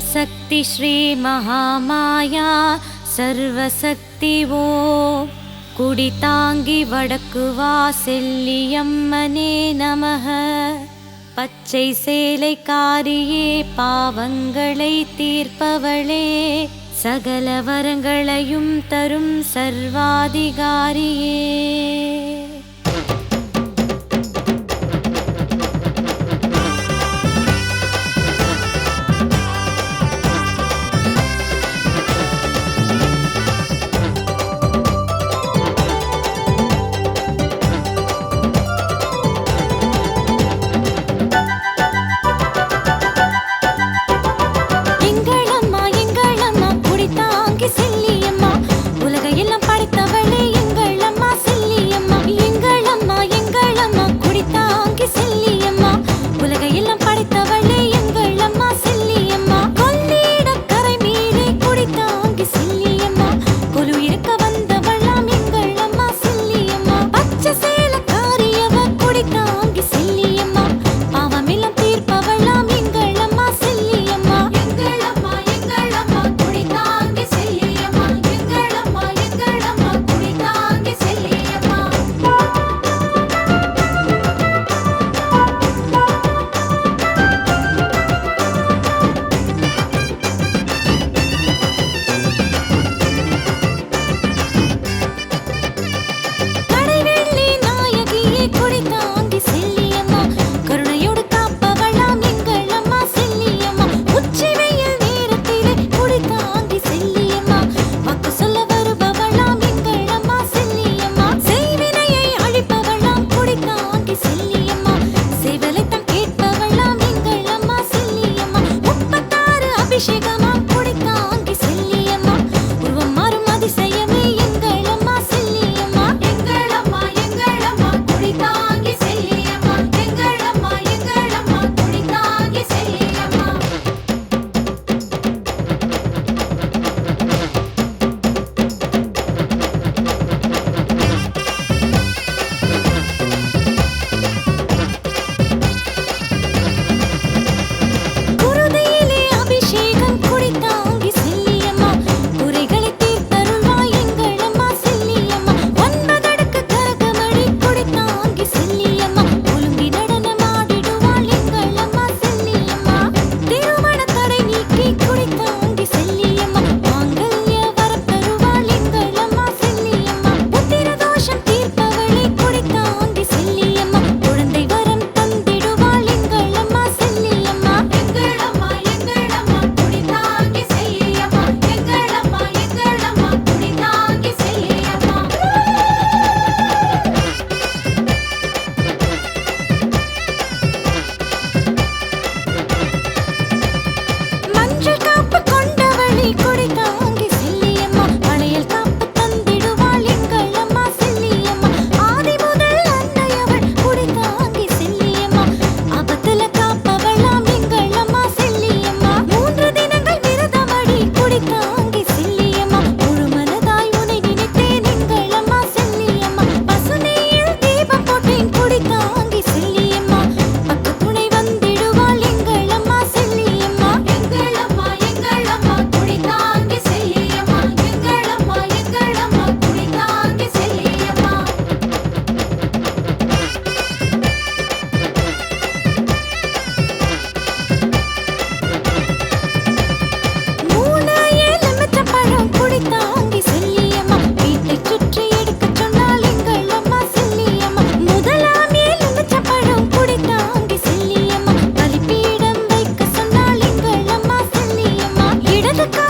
शक्ति श्रीमहामाया सर्वशक्ति वो குடிதாங்கி வடக்கு வாசெல்லியம்மனே நமக. பச்சை சேலைக்காரியே பாவங்களை தீர்ப்பவளே. சகல வரங்களையும் தரும் சர்வாதிகாரியே. எதுக்கு